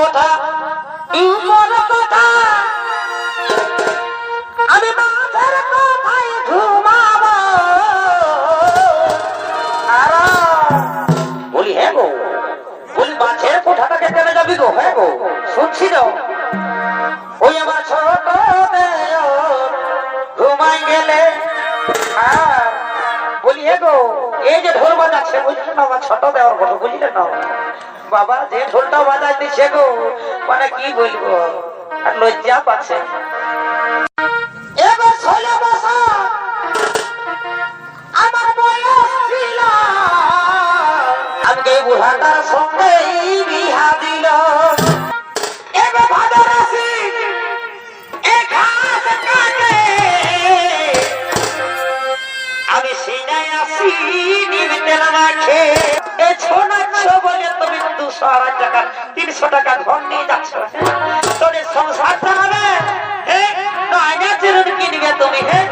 কথা মন কথা। আমি মাঝের কথায় ঘুমাবো। আর বলি হ্যাঁ গো, বলি মাছের কোঠাটাকে কেনে যাবি গো? হ্যাঁ গো, শুনছি তো। ওই আমার ছোট ঘুমাই গেলে। আর বলি হে গো, এই যে ঢোল বাজাচ্ছে বুঝলে না? আমার ছোট দেওয়ার কথা, বুঝলে না? বাবা যে ঢোলটা বাজাই দিচ্ছে গো। মানে কি বলব? আর লজ্জা পাচ্ছে এবার ষোলো বছর আমার বয়স ছিল। আমাকে বুড়াটার সঙ্গে বিহা দিল। এবার ভাদর আসি এ ঘাস কাটে। আমি সিনায় আসি নিমিতে মাখে এ ছোনাচ্ছ একশো আড়াই টাকা তিনশো টাকা ঘর নিয়ে যাচ্ছ। তোদের সংসার চালাবে? হে তুমি হ্যাঁ